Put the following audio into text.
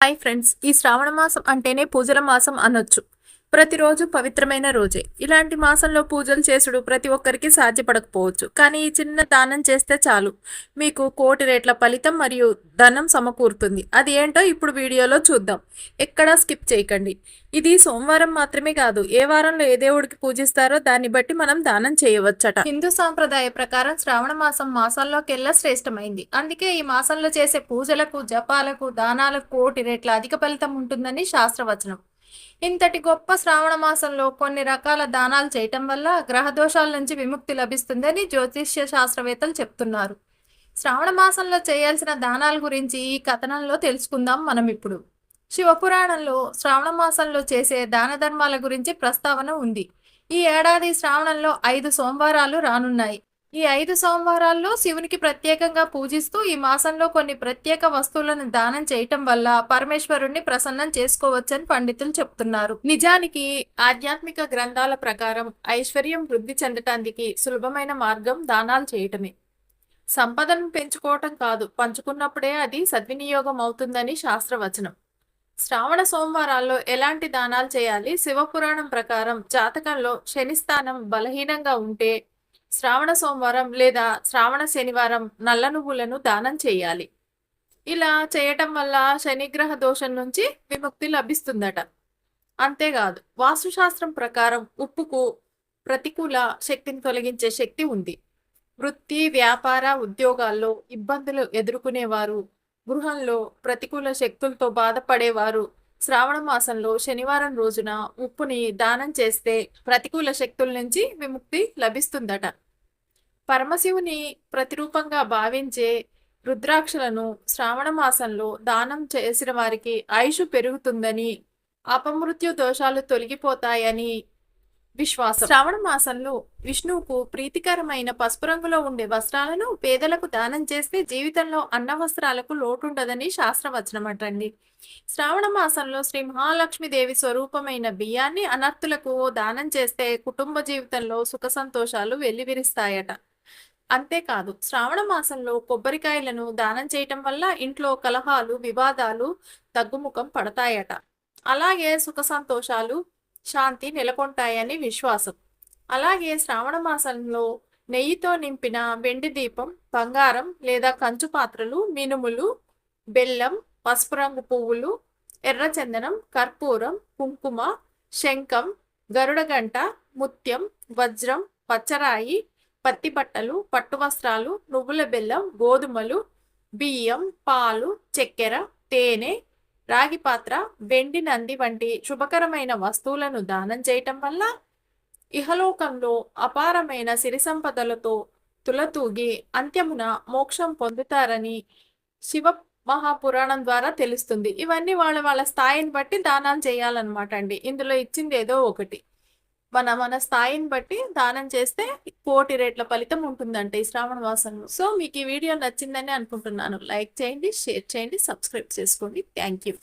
Hi friends ఈ శ్రావణ మాసం అంటేనే పూజల మాసం అనొచ్చు. ప్రతిరోజు పవిత్రమైన రోజే. ఇలాంటి మాసంలో పూజలు చేసుడు ప్రతి ఒక్కరికి సాధ్యపడకపోవచ్చు. కానీ ఈ చిన్న దానం చేస్తే చాలు. మీకు కోటి రేట్ల ఫలితం మరియు ధనం సమకూరుతుంది. అది ఏంటో ఇప్పుడు వీడియోలో చూద్దాం. ఎక్కడా స్కిప్ చేయకండి. ఇది సోమవారం మాత్రమే కాదు. ఏ వారంలో ఏ దేవుడికి పూజిస్తారో దాన్ని బట్టి మనం దానం చేయవచ్చట. హిందూ సాంప్రదాయ ప్రకారం శ్రావణ మాసం మాసాల్లోకెల్లా శ్రేష్టమైంది. అందుకే ఈ మాసంలో చేసే పూజలకు జపాలకు దానాలకు కోటి రేట్ల అధిక ఫలితం ఉంటుందని శాస్త్రవచనం. ఇంతటి గొప్ప శ్రావణ మాసంలో కొన్ని రకాల దానాలు చేయటం వల్ల గ్రహ దోషాల నుంచి విముక్తి లభిస్తుందని జ్యోతిష్య శాస్త్రవేత్తలు చెప్తున్నారు. శ్రావణ మాసంలో చేయాల్సిన దానాల గురించి ఈ కథనంలో తెలుసుకుందాం మనం ఇప్పుడు. శివపురాణంలో శ్రావణ మాసంలో చేసే దాన ధర్మాల గురించి ప్రస్తావన ఉంది. ఈ ఏడాది శ్రావణంలో ఐదు సోమవారాలు రానున్నాయి. ఈ ఐదు సోమవారాల్లో శివునికి ప్రత్యేకంగా పూజిస్తూ ఈ మాసంలో కొన్ని ప్రత్యేక వస్తువులను దానం చేయటం వల్ల పరమేశ్వరుణ్ణి ప్రసన్నం చేసుకోవచ్చని పండితులు చెప్తున్నారు. నిజానికి ఆధ్యాత్మిక గ్రంథాల ప్రకారం ఐశ్వర్యం వృద్ధి చెందటానికి సులభమైన మార్గం దానాలు చేయటమే. సంపదను పెంచుకోవటం కాదు పంచుకున్నప్పుడే అది సద్వినియోగం అవుతుందని శాస్త్రవచనం. శ్రావణ సోమవారాల్లో ఎలాంటి దానాలు చేయాలి? శివపురాణం ప్రకారం జాతకంలో శనిస్థానం బలహీనంగా ఉంటే శ్రావణ సోమవారం లేదా శ్రావణ శనివారం నల్ల నువ్వులను దానం చేయాలి. ఇలా చేయటం వల్ల శనిగ్రహ దోషం నుంచి విముక్తి లభిస్తుందట. అంతేకాదు వాస్తుశాస్త్రం ప్రకారం ఉప్పుకు ప్రతికూల శక్తిని తొలగించే శక్తి ఉంది. వృత్తి వ్యాపార ఉద్యోగాల్లో ఇబ్బందులు ఎదుర్కొనేవారు గృహంలో ప్రతికూల శక్తులతో బాధపడేవారు శ్రావణ మాసంలో శనివారం రోజున ఉప్పుని దానం చేస్తే ప్రతికూల శక్తుల నుంచి విముక్తి లభిస్తుందట. పరమశివుని ప్రతిరూపంగా భావించే రుద్రాక్షలను శ్రావణ మాసంలో దానం చేసిన వారికి ఆయుషు పెరుగుతుందని అపమృత్యు దోషాలు తొలగిపోతాయని విశ్వాసం. శ్రావణ మాసంలో విష్ణువుకు ప్రీతికరమైన పసుపు రంగులో ఉండే వస్త్రాలను పేదలకు దానం చేస్తే జీవితంలో అన్న వస్త్రాలకు లోటుండదని శాస్త్రవచనం అంటండి. శ్రావణ మాసంలో శ్రీ మహాలక్ష్మీదేవి స్వరూపమైన బియ్యాన్ని అనర్థులకు దానం చేస్తే కుటుంబ జీవితంలో సుఖ సంతోషాలు వెల్లివిరిస్తాయట. అంతేకాదు శ్రావణ మాసంలో కొబ్బరికాయలను దానం చేయటం వల్ల ఇంట్లో కలహాలు వివాదాలు తగ్గుముఖం పడతాయట. అలాగే సుఖ సంతోషాలు శాంతి నెలకొంటాయని విశ్వాసం. అలాగే శ్రావణ మాసంలో నెయ్యితో నింపిన వెండి దీపం బంగారం లేదా కంచు పాత్రలు మినుములు బెల్లం పసుపు రంగు పువ్వులు ఎర్రచందనం కర్పూరం కుంకుమ శంఖం గరుడగంట ముత్యం వజ్రం పచ్చరాయి పత్తి బట్టలు పట్టు వస్త్రాలు నువ్వుల బెల్లం గోధుమలు బియ్యం పాలు చక్కెర తేనె రాగి పాత్ర వెండి నంది వంటి శుభకరమైన వస్తువులను దానం చేయటం వల్ల ఇహలోకంలో అపారమైన సిరి సంపదలతో తులతూగి అంత్యమున మోక్షం పొందుతారని శివ మహాపురాణం ద్వారా తెలుస్తుంది. ఇవన్నీ వాళ్ళ వాళ్ళ స్థాయిని బట్టి దానాలు చేయాలన్నమాట అండి. ఇందులో ఇచ్చింది ఏదో ఒకటి. మన మన స్థాయిని బట్టి దానం చేస్తే కోటి రేట్ల ఫలితం ఉంటుందంట ఈ శ్రావణ మాసంలో. సో మీకు ఈ వీడియో నచ్చిందని అనుకుంటున్నాను. లైక్ చేయండి షేర్ చేయండి సబ్స్క్రైబ్ చేసుకోండి. Thank you.